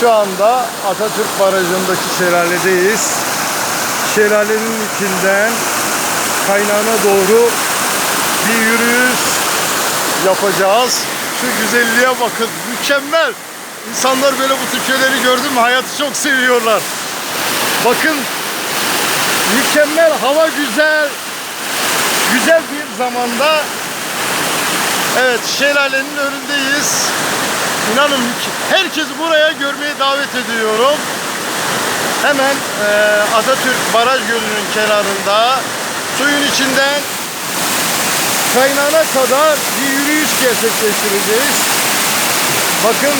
Şu anda Atatürk Barajı'ndaki şelaledeyiz. Şelalenin içinden kaynağına doğru bir yürüyüş yapacağız. Şu güzelliğe bakın. Mükemmel. İnsanlar böyle bu tür şeyleri mü hayatı çok seviyorlar. Bakın mükemmel hava güzel. Güzel bir zamanda Evet şelalenin önündeyiz. İnanın herkesi buraya görmeye davet ediyorum. Hemen e, Atatürk Baraj Gölü'nün kenarında suyun içinden kaynağına kadar bir yürüyüş gerçekleştireceğiz. Bakın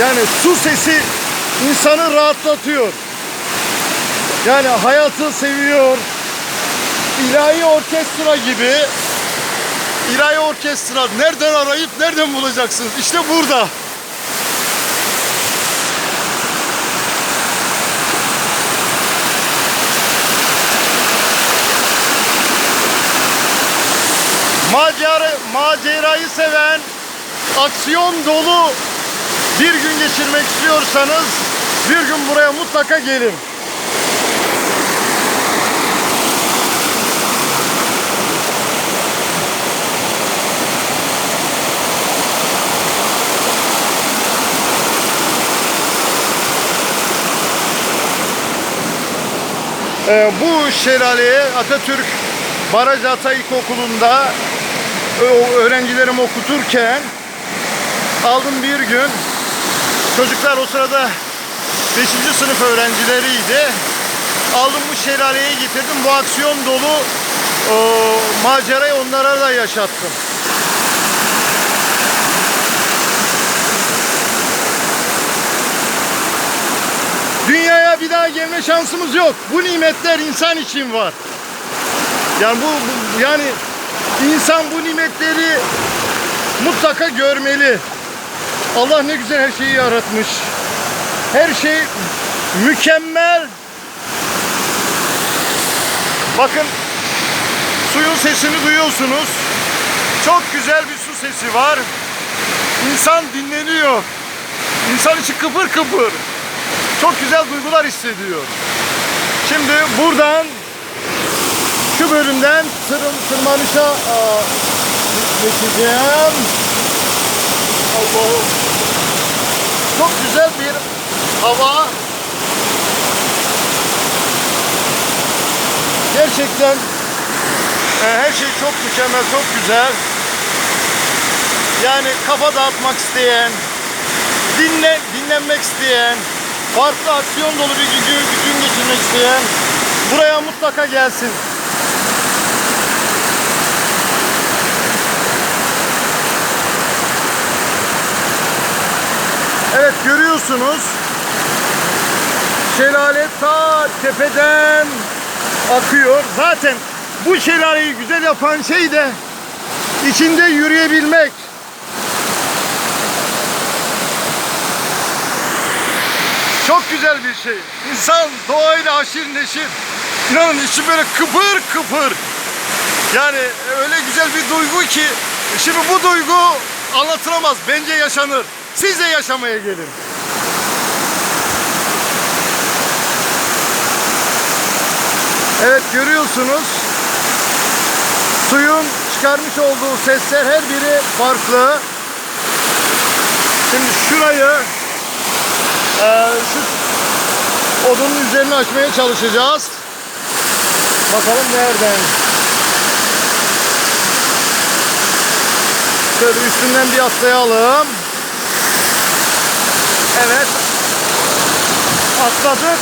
yani su sesi insanı rahatlatıyor. Yani hayatı seviyor. İlahi orkestra gibi İlahi orkestra nereden arayıp nereden bulacaksınız? İşte burada. Macera, macerayı seven, aksiyon dolu bir gün geçirmek istiyorsanız bir gün buraya mutlaka gelin. Ee, bu şelaleye Atatürk Baraj Ata İlkokulu'nda ö- öğrencilerimi okuturken aldım bir gün. Çocuklar o sırada 5. sınıf öğrencileriydi. Aldım bu şelaleye getirdim. Bu aksiyon dolu o, macerayı onlara da yaşattım. Bir daha gelme şansımız yok. Bu nimetler insan için var. Yani bu, bu- yani insan bu nimetleri mutlaka görmeli. Allah ne güzel her şeyi yaratmış. Her şey mükemmel. Bakın suyun sesini duyuyorsunuz. Çok güzel bir su sesi var. İnsan dinleniyor. İnsan içi kıpır kıpır. Çok güzel duygular hissediyor. Şimdi buradan şu bölümden tırım, tırmanışa geçeceğim. Allah'ım. Çok güzel bir hava. Gerçekten e, her şey çok mükemmel, çok güzel. Yani kafa dağıtmak isteyen, dinle, dinlenmek isteyen, farklı aksiyon dolu bir bir gün geçirmek isteyen buraya mutlaka gelsin. Evet görüyorsunuz. Şelale ta tepeden akıyor. Zaten bu şelaleyi güzel yapan şey de içinde yürüyebilmek. Çok güzel bir şey. İnsan doğayla aşırı neşir. İnanın içi böyle kıpır kıpır. Yani öyle güzel bir duygu ki şimdi bu duygu anlatılamaz. Bence yaşanır. Siz de yaşamaya gelin. Evet görüyorsunuz. Suyun çıkarmış olduğu sesler her biri farklı. Şimdi şurayı ee, şu odunun üzerine açmaya çalışacağız. Bakalım nereden. Şöyle üstünden bir atlayalım. Evet. Atladık.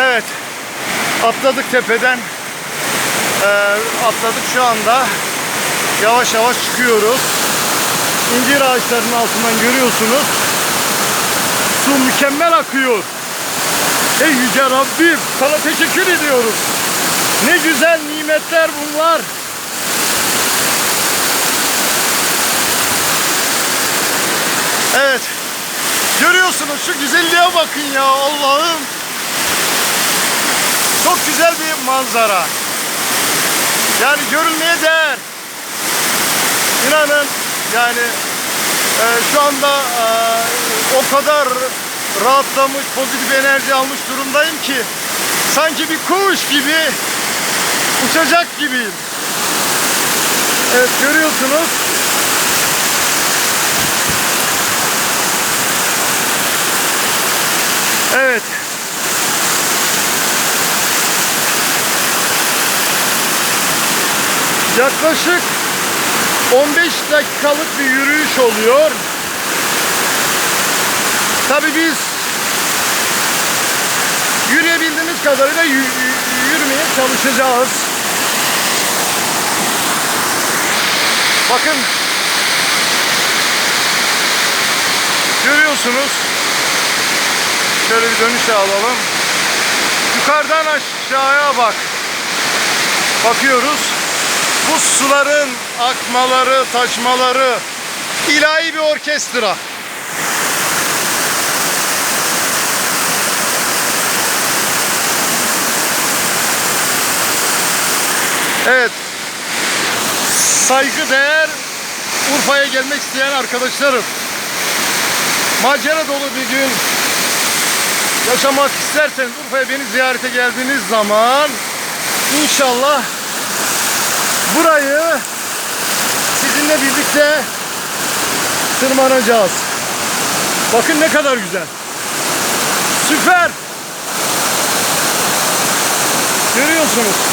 Evet. Atladık tepeden. Ee, atladık şu anda. Yavaş yavaş çıkıyoruz. İncir ağaçlarının altından görüyorsunuz. Su mükemmel akıyor. Ey yüce Rabbim sana teşekkür ediyoruz. Ne güzel nimetler bunlar. Evet. Görüyorsunuz şu güzelliğe bakın ya Allah'ım. Çok güzel bir manzara. Yani görülmeye değer. İnanın yani Ee, şu anda e, kadar rahatlamış, pozitif enerji almış durumdayım ki sanki bir kuş gibi uçacak gibiyim. Evet görüyorsunuz. Evet. Yaklaşık 15 dakikalık bir yürüyüş oluyor. Tabii biz yürüyebildiğimiz kadarıyla yü- yü- yürümeye çalışacağız. Bakın görüyorsunuz. Şöyle bir dönüş alalım. Yukarıdan aşağıya bak. Bakıyoruz. Bu suların akmaları, taşmaları ilahi bir orkestra. Evet. Saygıdeğer Urfa'ya gelmek isteyen arkadaşlarım. Macera dolu bir gün yaşamak isterseniz Urfa'ya beni ziyarete geldiğiniz zaman inşallah burayı sizinle birlikte tırmanacağız. Bakın ne kadar güzel. Süper. Görüyorsunuz.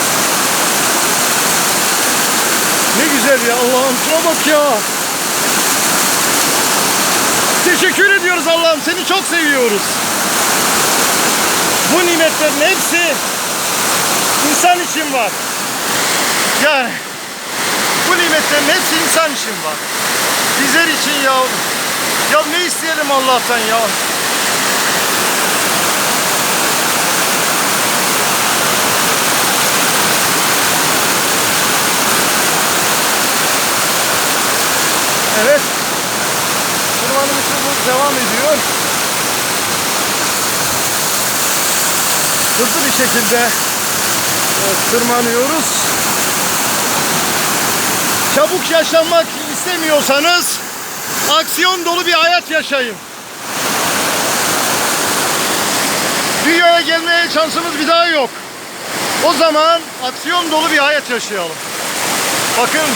Ne güzel ya Allah'ım şuna bak ya. Teşekkür ediyoruz Allah'ım seni çok seviyoruz. Bu nimetlerin hepsi insan için var. Yani bu nimetlerin hepsi insan için var. Bizler için ya. Ya ne isteyelim Allah'tan ya. Evet. Tırmanışımız devam ediyor. Hızlı bir şekilde tırmanıyoruz. Çabuk yaşamak istemiyorsanız aksiyon dolu bir hayat yaşayın. Dünyaya gelmeye şansımız bir daha yok. O zaman aksiyon dolu bir hayat yaşayalım. Bakın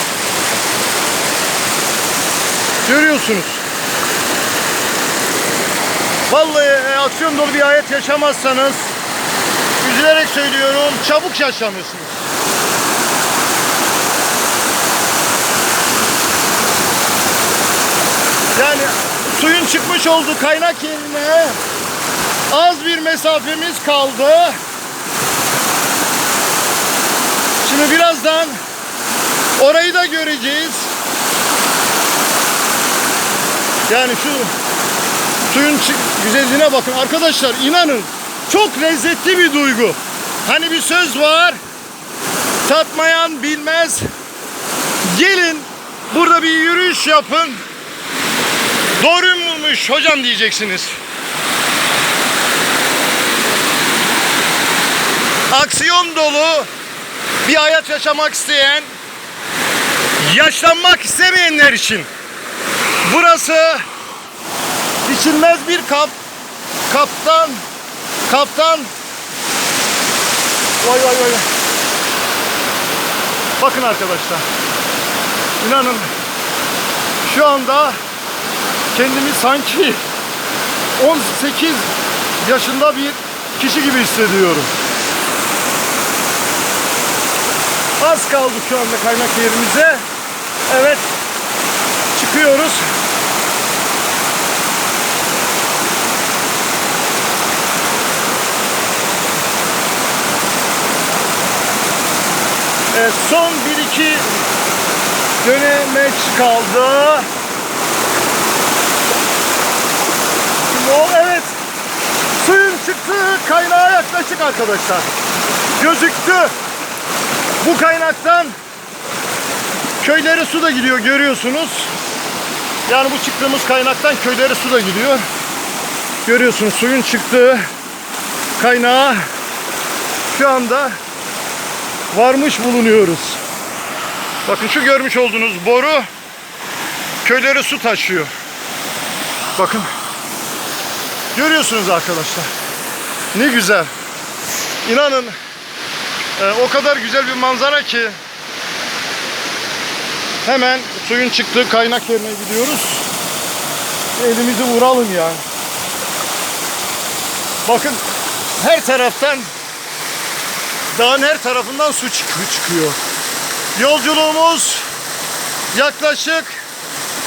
Görüyorsunuz. Vallahi e, aksiyon dolu bir hayat yaşamazsanız üzülerek söylüyorum çabuk yaşlanırsınız. Yani suyun çıkmış olduğu kaynak yerine az bir mesafemiz kaldı. Şimdi birazdan orayı da göreceğiz. Yani şu suyun güzelliğine bakın arkadaşlar inanın çok lezzetli bir duygu. Hani bir söz var tatmayan bilmez. Gelin burada bir yürüyüş yapın. Doğruymuş hocam diyeceksiniz. Aksiyon dolu bir hayat yaşamak isteyen, yaşlanmak istemeyenler için Burası biçilmez bir kap. Kaptan. Kaptan. Vay vay vay. Bakın arkadaşlar. İnanın şu anda kendimi sanki 18 yaşında bir kişi gibi hissediyorum. Az kaldı şu anda kaynak yerimize. Evet. Çıkıyoruz. Evet, son 1-2 dönemeç kaldı. O evet suyun çıktığı kaynağa yaklaşık arkadaşlar. Gözüktü. Bu kaynaktan köylere su da gidiyor görüyorsunuz. Yani bu çıktığımız kaynaktan köylere su da gidiyor. Görüyorsunuz suyun çıktığı kaynağa şu anda varmış bulunuyoruz. Bakın şu görmüş olduğunuz boru köylere su taşıyor. Bakın. Görüyorsunuz arkadaşlar. Ne güzel. İnanın e, o kadar güzel bir manzara ki hemen suyun çıktığı kaynak yerine gidiyoruz. Elimizi vuralım ya. Bakın her taraftan dağın her tarafından su çıkıyor. Yolculuğumuz yaklaşık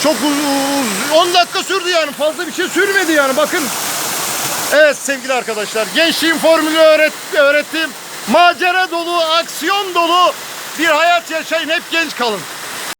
çok uz- 10 dakika sürdü yani fazla bir şey sürmedi yani bakın. Evet sevgili arkadaşlar gençliğin formülü öğret öğrettim. Macera dolu, aksiyon dolu bir hayat yaşayın hep genç kalın.